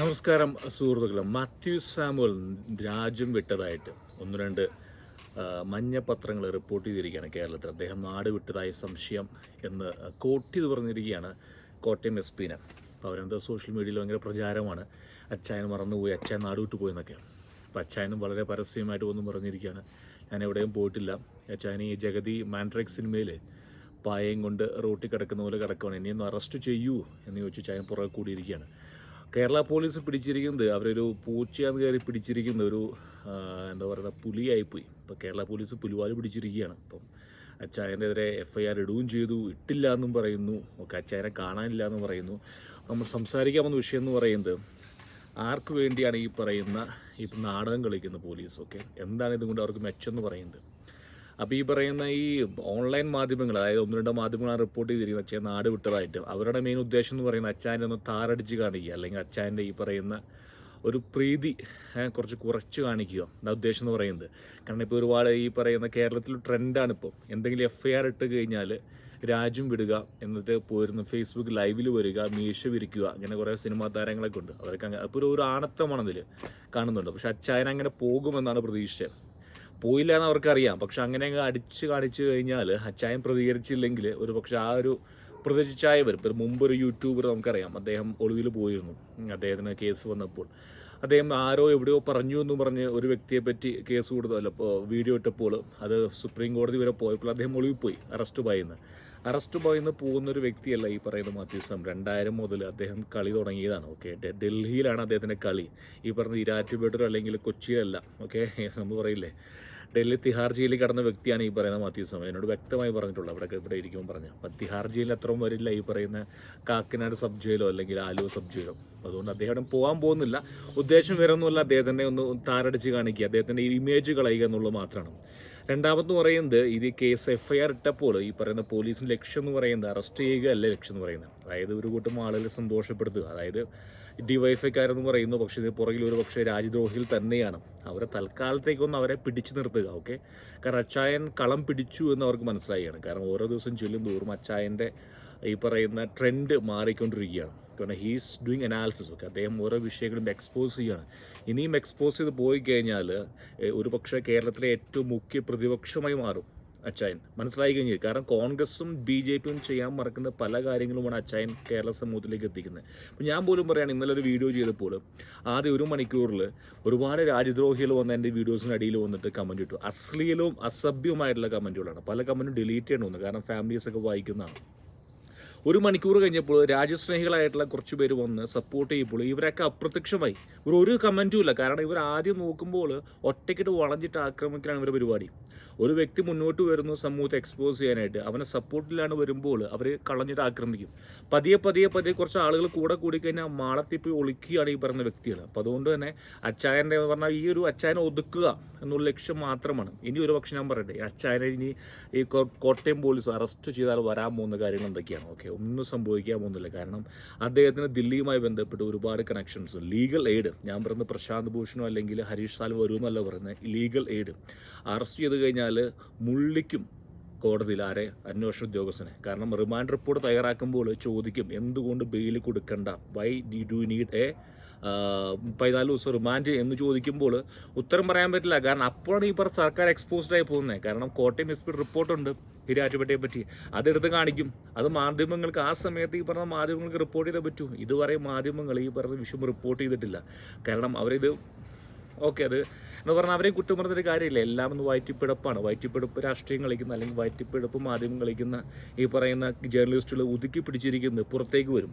നമസ്കാരം സുഹൃത്തുക്കളെ. മാത്യു സാമുവൽ രാജ്യം വിട്ടതായിട്ട് ഒന്ന് രണ്ട് മഞ്ഞ മഞ്ഞപത്രങ്ങൾ റിപ്പോർട്ട് ചെയ്തിരിക്കുകയാണ് കേരളത്തിൽ. അദ്ദേഹം നാട് വിട്ടതായി സംശയം എന്ന് കോട്ടി പറഞ്ഞിരിക്കുകയാണ് കോട്ടയം എസ് പിനെ. അപ്പോൾ അവരെന്താ സോഷ്യൽ മീഡിയയിൽ ഭയങ്കര പ്രചാരമാണ്. അച്ചായൻ മറന്നുപോയി അച്ചായൻ നാട് വിട്ടു പോയെന്നൊക്കെ. അപ്പോൾ അച്ചായനും വളരെ പരസ്യമായിട്ട് ഒന്നും പറഞ്ഞിരിക്കുകയാണ് ഞാൻ എവിടെയും പോയിട്ടില്ല. അച്ചായൻ ഈ ജഗതി മാൻട്രിക് സിനിമയിൽ പായയും കൊണ്ട് റോട്ടിൽ കിടക്കുന്ന പോലെ കിടക്കുകയാണ് ഇനി ഒന്ന് അറസ്റ്റ് ചെയ്യൂ എന്ന് ചോദിച്ചു ചായൻ പുറകെ കൂടിയിരിക്കുകയാണ്. കേരള പോലീസ് പിടിച്ചിരിക്കുന്നത് അവരൊരു പൂച്ചയാന്ന് കയറി പിടിച്ചിരിക്കുന്ന ഒരു എന്താ പറയുക പുലിയായിപ്പോയി ഇപ്പോൾ കേരള പോലീസ് പുലിവാൽ പിടിച്ചിരിക്കുകയാണ്. അപ്പം അച്ചായനെതിരെ എഫ് ഐ ആർ ഇടുകയും ചെയ്തു. ഇട്ടില്ല എന്നും പറയുന്നു. ഒക്കെ അച്ചായനെ കാണാനില്ല എന്നും പറയുന്നു. നമ്മൾ സംസാരിക്കാൻ വന്ന വിഷയം എന്ന് പറയുന്നത് ആർക്ക് വേണ്ടിയാണ് ഈ പറയുന്ന ഈ നാടകം കളിക്കുന്ന പോലീസ് ഓക്കെ? എന്താണ് ഇതുകൊണ്ട് അവർക്ക് മെച്ചം എന്ന് പറയുന്നത്? അപ്പോൾ ഈ പറയുന്ന ഈ ഓൺലൈൻ മാധ്യമങ്ങൾ അതായത് ഒന്ന് രണ്ട് മാധ്യമങ്ങളാണ് റിപ്പോർട്ട് ചെയ്തിരിക്കുന്നത്. അച്ഛൻ നാട് വിട്ടതായിട്ട്. അവരുടെ മെയിൻ ഉദ്ദേശം എന്ന് പറയുന്നത് അച്ചായനെ ഒന്ന് താറടിച്ച് കാണിക്കുക അല്ലെങ്കിൽ അച്ചായന്റെ ഈ പറയുന്ന ഒരു പ്രീതി കുറച്ച് കുറച്ച് കാണിക്കുക. എന്നാ ഉദ്ദേശം എന്ന് പറയുന്നത്. കാരണം ഇപ്പോൾ ഒരുപാട് ഈ പറയുന്ന കേരളത്തിൽ ട്രെൻഡാണ് ഇപ്പോൾ എന്തെങ്കിലും എഫ് ഐ ആർ ഇട്ട് കഴിഞ്ഞാൽ രാജ്യം വിടുക എന്നിട്ട് പോയിരുന്നു ഫേസ്ബുക്ക് ലൈവിൽ വരിക മീശ വിരിക്കുക അങ്ങനെ കുറേ സിനിമാ താരങ്ങളൊക്കെ ഉണ്ട്. അവരൊക്കെ അങ്ങനെ അപ്പോൾ ഒരു ആണത്തമാണതിൽ കാണുന്നുണ്ട്. പക്ഷെ അച്ഛായൻ അങ്ങനെ പോകുമെന്നാണ് പ്രതീക്ഷ പോയില്ല എന്ന് അവർക്കറിയാം. പക്ഷെ അങ്ങനെ അങ്ങ് അടിച്ച് കാണിച്ചു കഴിഞ്ഞാൽ അച്ചായൻ പ്രതികരിച്ചില്ലെങ്കിൽ ഒരു പക്ഷെ ആ ഒരു പ്രതിച്ചായ വരും. ഇപ്പം മുമ്പ് ഒരു യൂട്യൂബർ നമുക്കറിയാം. അദ്ദേഹം ഒളിവിൽ പോയിരുന്നു. അദ്ദേഹത്തിന് കേസ് വന്നപ്പോൾ. അദ്ദേഹം ആരോ എവിടെയോ പറഞ്ഞു എന്ന് പറഞ്ഞ് ഒരു വ്യക്തിയെ പറ്റി കേസ് കൊടുത്തല്ലോ വീഡിയോ ഇട്ടപ്പോൾ അത് സുപ്രീം കോടതി വരെ പോയപ്പോൾ അദ്ദേഹം ഒളിവിൽ പോയി. അറസ്റ്റ് പോയിന്ന് അറസ്റ്റ് പോയിന്ന് പോകുന്ന ഒരു വ്യക്തിയല്ല ഈ പറയുന്ന മാത്യൂസം രണ്ടായിരം മുതൽ അദ്ദേഹം കളി തുടങ്ങിയതാണ്. ഓക്കെ ഡൽഹിയിലാണ് അദ്ദേഹത്തിന്റെ കളി. ഈ പറഞ്ഞ ഇരാറ്റുപേട്ടൂർ അല്ലെങ്കിൽ കൊച്ചിയിലല്ല. ഓക്കെ നമ്മൾ പറയില്ലേ? ഡൽഹി തിഹാർ ജയിലിൽ കടന്ന വ്യക്തിയാണ് ഈ പറയുന്ന മാത്യു സമയം എന്നോട് വ്യക്തമായി പറഞ്ഞിട്ടുള്ളത് അവിടെ ഇവിടെ ഇരിക്കുമ്പോൾ പറഞ്ഞു. അപ്പം തിഹാർ ജയിലിൽ അത്രയും വരില്ല ഈ പറയുന്ന കാക്കനാട് സബ് ജയിലോ അല്ലെങ്കിൽ ആലുവ സബ് ജയിലോ. അതുകൊണ്ട് അദ്ദേഹം പോകാൻ പോകുന്നില്ല. ഉദ്ദേശം വേറെ ഒന്നുമല്ല അദ്ദേഹത്തിനെ ഒന്ന് താരടിച്ച് കാണിക്കുക. അദ്ദേഹത്തിന്റെ ഇമേജ് കളയുക എന്നുള്ളത് മാത്രമാണ്. രണ്ടാമത് പറയുന്നത് ഇത് കേസ് എഫ് ഐ ആർ ഇട്ടപ്പോൾ ഈ പറയുന്ന പോലീസിന്റെ ലക്ഷ്യം എന്ന് പറയുന്നത് അറസ്റ്റ് ചെയ്യുക അല്ല ലക്ഷ്യം എന്ന് പറയുന്നത്. അതായത് ഒരു കൂട്ടം ആളുകളെ സന്തോഷപ്പെടുത്തുക. അതായത് ഡിവൈഫൈക്കാരെന്ന് പറയുന്നു പക്ഷേ ഇത് പുറകിൽ ഒരു പക്ഷേ രാജ്യദ്രോഹികൾ തന്നെയാണ്. അവരെ തൽക്കാലത്തേക്കൊന്ന് അവരെ പിടിച്ചു നിർത്തുക ഓക്കെ? കാരണം അച്ചായൻ കളം പിടിച്ചു എന്ന് അവർക്ക് മനസ്സിലായാണ് കാരണം ഓരോ ദിവസം ചൊല്ലും തോറും അച്ചായന്റെ ഈ പറയുന്ന ട്രെൻഡ് മാറിക്കൊണ്ടിരിക്കുകയാണ്. കാരണം ഹീസ് ഡൂയിങ് അനാലിസിസ് ഒക്കെ. അദ്ദേഹം ഓരോ വിഷയങ്ങളും എക്സ്പോസ് ചെയ്യുകയാണ്. ഇനിയും എക്സ്പോസ് ചെയ്ത് പോയി കഴിഞ്ഞാൽ ഒരു പക്ഷേ കേരളത്തിലെ ഏറ്റവും മുഖ്യ പ്രതിപക്ഷമായി മാറും അച്ചായൻ. മനസ്സിലായി കഴിഞ്ഞു? കാരണം കോൺഗ്രസും ബി ജെ പിയും ചെയ്യാൻ മറക്കുന്ന പല കാര്യങ്ങളുമാണ് അച്ചായൻ കേരള സമൂഹത്തിലേക്ക് എത്തിക്കുന്നത്. അപ്പോൾ ഞാൻ പോലും പറയുകയാണ് ഇന്നലെ ഒരു വീഡിയോ ചെയ്തപ്പോൾ ആദ്യ ഒരു മണിക്കൂറിൽ ഒരുപാട് രാജ്യദ്രോഹികൾ വന്ന് എന്റെ വീഡിയോസിന് അടിയിൽ വന്നിട്ട് കമന്റ് ഇട്ടു. അശ്ലീലവും അസഭ്യവുമായിട്ടുള്ള കമന്റുകളാണ് പല കമന്റും ഡിലീറ്റ് ചെയ്യണമെന്ന്. കാരണം ഫാമിലീസൊക്കെ വായിക്കുന്നതാണ്. ഒരു മണിക്കൂർ കഴിഞ്ഞപ്പോൾ രാജ്യസ്നേഹികളായിട്ടുള്ള കുറച്ച് പേര് വന്ന് സപ്പോർട്ട് ചെയ്യുമ്പോൾ ഇവരൊക്കെ അപ്രത്യക്ഷമായി. ഇവർ ഒരു കമന്റും ഇല്ല. കാരണം ഇവർ ആദ്യം നോക്കുമ്പോൾ ഒറ്റയ്ക്കിട്ട് വളഞ്ഞിട്ട് ആക്രമിക്കലാണ് ഇവരുടെ പരിപാടി. ഒരു വ്യക്തി മുന്നോട്ട് വരുന്നു സമൂഹത്തെ എക്സ്പോസ് ചെയ്യാനായിട്ട്. അവനെ സപ്പോർട്ടിലാണ് വരുമ്പോൾ അവർ കളഞ്ഞിട്ട് ആക്രമിക്കും. പതിയെ പതിയെ പതിയെ കുറച്ച് ആളുകൾ കൂടെ കൂടി കഴിഞ്ഞാൽ മാളത്തിപ്പി ഒളിക്കുകയാണ് ഈ പറയുന്ന വ്യക്തികൾ. അപ്പോൾ അതുകൊണ്ട് തന്നെ അച്ചായന്റെ പറഞ്ഞാൽ ഈ ഒരു അച്ചായനെ ഒതുക്കുക എന്നുള്ള ലക്ഷ്യം മാത്രമാണ്. ഇനി ഒരു പക്ഷെ ഞാൻ പറയട്ടെ. അച്ചായനെ ഇനി ഈ കോട്ടയം പോലീസ് അറസ്റ്റ് ചെയ്താൽ വരാൻ പോകുന്ന കാര്യങ്ങൾ എന്തൊക്കെയാണ്? ഓക്കെ ഒന്നും സംഭവിക്കാൻ പോകുന്നില്ല. കാരണം അദ്ദേഹത്തിന് ദില്ലിയുമായി ബന്ധപ്പെട്ട് ഒരുപാട് കണക്ഷൻസ് ലീഗൽ എയ്ഡ് ഞാൻ പറയുന്നത് പ്രശാന്ത് ഭൂഷണോ അല്ലെങ്കിൽ ഹരീഷ് സാൽ വരുമെന്നല്ല പറയുന്നത്. ലീഗൽ എയ്ഡ് അറസ്റ്റ് ചെയ്ത് കഴിഞ്ഞാൽ മുള്ളിക്കും കോടതിയിൽ ആരെ? അന്വേഷണ ഉദ്യോഗസ്ഥനെ. കാരണം റിമാൻഡ് റിപ്പോർട്ട് തയ്യാറാക്കുമ്പോൾ ചോദിക്കും എന്തുകൊണ്ട് ബെയിൽ കൊടുക്കണ്ട? Why did do need a പതിനാല് ദിവസം റിമാൻഡ് എന്ന് ചോദിക്കുമ്പോൾ ഉത്തരം പറയാൻ പറ്റില്ല. കാരണം അപ്പോഴാണ് ഈ പറഞ്ഞ സർക്കാർ എക്സ്പോസ്ഡ് ആയി പോകുന്നത്. കാരണം കോട്ടയം എസ് പി റിപ്പോർട്ടുണ്ട് ഹിരാറ്റുപേട്ടയെ പറ്റി. അതെടുത്ത് കാണിക്കും. അത് മാധ്യമങ്ങൾക്ക് ആ സമയത്ത് ഈ പറഞ്ഞ മാധ്യമങ്ങൾക്ക് റിപ്പോർട്ട് ചെയ്തേ പറ്റൂ. ഇതുവരെ മാധ്യമങ്ങൾ ഈ പറഞ്ഞ വിഷയം റിപ്പോർട്ട് ചെയ്തിട്ടില്ല. കാരണം അവരിത് ഓക്കെ അത് എന്ന് പറഞ്ഞാൽ അവരെ കുറ്റം പറഞ്ഞൊരു കാര്യമില്ല. എല്ലാം ഒന്ന് വയറ്റിപ്പിടപ്പാണ് വയറ്റിപ്പിടപ്പ് രാഷ്ട്രീയം കളിക്കുന്ന അല്ലെങ്കിൽ വയറ്റിപ്പിടപ്പ് മാധ്യമം കളിക്കുന്ന ഈ പറയുന്ന ജേർണലിസ്റ്റുകൾ ഒതുക്കി പിടിച്ചിരിക്കുന്നത് പുറത്തേക്ക് വരും.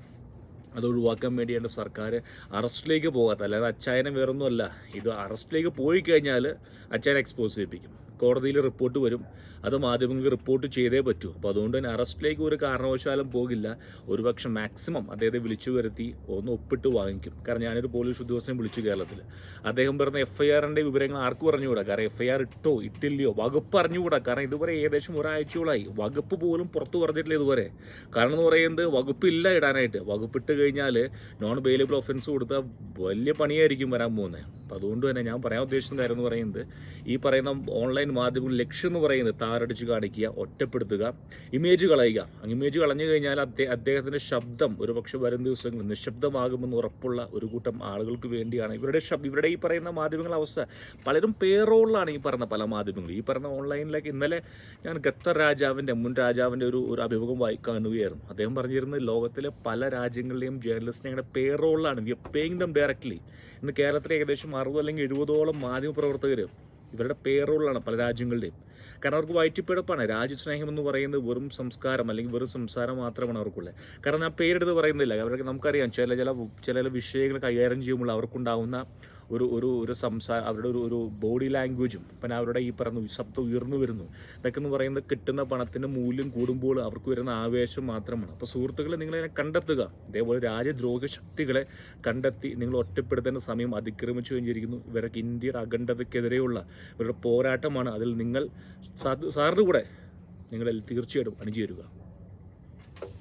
അത് ഒഴിവാക്കാൻ വേണ്ടിയാണ് സർക്കാർ അറസ്റ്റിലേക്ക് പോകാത്ത അല്ലാതെ അച്ചായനെ വേറൊന്നുമല്ല. ഇത് അറസ്റ്റിലേക്ക് പോയി കഴിഞ്ഞാൽ അച്ചായനെ എക്സ്പോസ് ചെയ്യിപ്പിക്കും. കോടതിയിൽ റിപ്പോർട്ട് വരും. അത് മാധ്യമങ്ങൾക്ക് റിപ്പോർട്ട് ചെയ്തേ പറ്റൂ. അപ്പോൾ അതുകൊണ്ട് തന്നെ അറസ്റ്റിലേക്ക് ഒരു കാരണവശാലും പോകില്ല. ഒരുപക്ഷെ മാക്സിമം അദ്ദേഹത്തെ വിളിച്ചു വരുത്തി ഒന്ന് ഒപ്പിട്ട് വാങ്ങിക്കും. കാരണം ഞാനൊരു പോലീസ് ഉദ്യോഗസ്ഥനെ വിളിച്ചു കേരളത്തിൽ അദ്ദേഹം പറഞ്ഞ എഫ് ഐ ആറിന്റെ വിവരങ്ങൾ ആർക്കും അറിഞ്ഞുകൂടാ കാരണം എഫ് ഐ ആർ ഇട്ടോ ഇട്ടില്ലയോ? വകുപ്പ് അറിഞ്ഞുകൂടാ. കാരണം ഇതുവരെ ഏകദേശം ഒരാഴ്ചയോളായി. വകുപ്പ് പോലും പുറത്തു പറഞ്ഞിട്ടില്ല ഇതുവരെ. കാരണം എന്ന് പറയുന്നത് വകുപ്പില്ല ഇടാനായിട്ട്. വകുപ്പിട്ട് കഴിഞ്ഞാൽ നോൺ ബെയിലബിൾ ഒഫൻസ് കൊടുത്താൽ വലിയ പണിയായിരിക്കും വരാൻ പോകുന്നത്. അപ്പം അതുകൊണ്ട് തന്നെ ഞാൻ പറയാൻ ഉദ്ദേശിക്കുന്ന കാര്യം എന്ന് പറയുന്നത് ഈ പറയുന്ന ഓൺലൈൻ മാധ്യമങ്ങളുടെ ലക്ഷ്യം എന്ന് പറയുന്നത് സ്റ്റാർ കാണിക്കുക ഒറ്റപ്പെടുത്തുക ഇമേജ് കളയുക. ഇമേജ് കളഞ്ഞു കഴിഞ്ഞാൽ അദ്ദേഹം അദ്ദേഹത്തിന്റെ ശബ്ദം ഒരു പക്ഷേ വരും ദിവസങ്ങളിൽ നിശബ്ദമാകുമെന്ന് ഉറപ്പുള്ള ഒരു കൂട്ടം ആളുകൾക്ക് വേണ്ടിയാണ്. ഇവരുടെ ശബ്ദം ഇവരുടെ ഈ പറയുന്ന മാധ്യമങ്ങളുടെ അവസ്ഥ പലരും പേറോളിലാണ് ഈ പറഞ്ഞ പല മാധ്യമങ്ങളും. ഈ പറഞ്ഞ ഓൺലൈനിലേക്ക് ഇന്നലെ ഞാൻ ഖത്തർ രാജാവിന്റെ മുൻ രാജാവിന്റെ ഒരു ഒരു അഭിമുഖം വായി കാണുകയായിരുന്നു. അദ്ദേഹം പറഞ്ഞിരുന്നത് ലോകത്തിലെ പല രാജ്യങ്ങളിലെയും ജേർണലിസ്റ്റിനെ പേറോളിലാണ്. വി പേയിങ് ദം ഡയറക്ട്ലി ഇന്ന് കേരളത്തിലെ ഏകദേശം അറുപത് അല്ലെങ്കിൽ എഴുപതോളം മാധ്യമ പ്രവർത്തകർ ഇവരുടെ പേറോളിലാണ് പല രാജ്യങ്ങളുടെയും. കാരണം അവർക്ക് വയറ്റിപ്പിഴപ്പാണ് രാജ്യസ്നേഹം എന്ന് പറയുന്നത് വെറും സംസ്കാരം അല്ലെങ്കിൽ വെറും സംസാരം മാത്രമാണ് അവർക്കുള്ളത് കാരണം ഞാൻ പേരെടുത്ത് പറയുന്നില്ല. അവർക്ക് നമുക്കറിയാം ചില ചില ചില വിഷയങ്ങൾ കൈകാര്യം ചെയ്യുമ്പോൾ അവർക്കുണ്ടാവുന്ന ഒരു ഒരു ഒരു സംസാരം അവരുടെ ഒരു ഒരു ബോഡി ലാംഗ്വേജും പിന്നെ അവരുടെ ഈ പറയുന്ന ശബ്ദം ഉയർന്നു വരുന്നു. ഇതൊക്കെ എന്ന് പറയുന്നത് കിട്ടുന്ന പണത്തിന്റെ മൂല്യം കൂടുമ്പോൾ അവർക്ക് വരുന്ന ആവേശം മാത്രമാണ്. അപ്പോൾ സുഹൃത്തുക്കളെ നിങ്ങളതിനെ കണ്ടെത്തുക. ഇതേപോലെ രാജ്യദ്രോഹ ശക്തികളെ കണ്ടെത്തി നിങ്ങൾ ഒറ്റപ്പെടുത്തേണ്ട സമയം അതിക്രമിച്ചു കഴിഞ്ഞിരിക്കുന്നു. ഇവരൊക്കെ ഇന്ത്യയുടെ അഖണ്ഡതയ്ക്കെതിരെയുള്ള ഇവരുടെ പോരാട്ടമാണ്. അതിൽ നിങ്ങൾ സാറിന്റെ കൂടെ നിങ്ങളിൽ തീർച്ചയായിട്ടും അണിചേരുക.